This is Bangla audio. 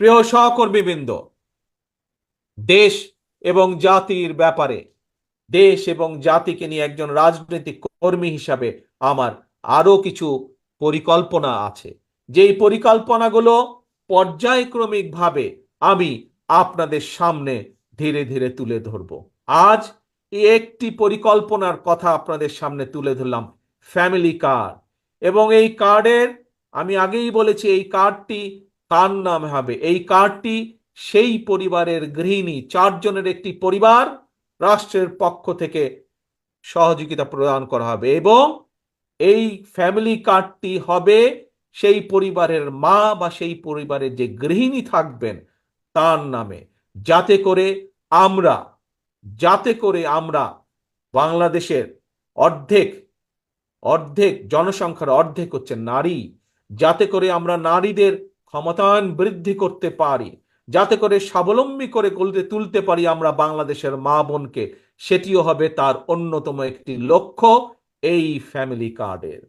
প্রিয় সহকর্মীবৃন্দ, দেশ এবং জাতির ব্যাপারে, দেশ এবং জাতিকে নিয়ে একজন রাজনৈতিক কর্মী হিসাবে আমার আরও কিছু পরিকল্পনা আছে। যেই পরিকল্পনাগুলো পর্যায়ক্রমিকভাবে আমি আপনাদের সামনে ধীরে ধীরে তুলে ধরব। আজ একটি পরিকল্পনার কথা আপনাদের সামনে তুলে ধরলাম, ফ্যামিলি কার্ড। এবং এই কার্ডের, আমি আগেই বলেছি এই কার্ডটি কার নামে হবে, এই কার্ডটি সেই পরিবারের গৃহিণী, চারজনের একটি পরিবার রাষ্ট্রের পক্ষ থেকে সহযোগিতা প্রদান করা হবে এবং এই ফ্যামিলি কার্ডটি হবে সেই পরিবারের মা বা সেই পরিবারের যে গৃহিণী থাকবেন তার নামে। যাতে করে আমরা, যাতে করে আমরা বাংলাদেশের অর্ধেক অর্ধেক জনসংখ্যার অর্ধেক হচ্ছে নারী, যাতে করে আমরা নারীদের ক্ষমতায়ন বৃদ্ধি করতে পারি, যাতে করে স্বাবলম্বী করে গড়ে তুলতে পারি আমরা বাংলাদেশের মা বোনকে, সেটিও হবে তার অন্যতম একটি লক্ষ্য, এই ফ্যামিলি কার্ডের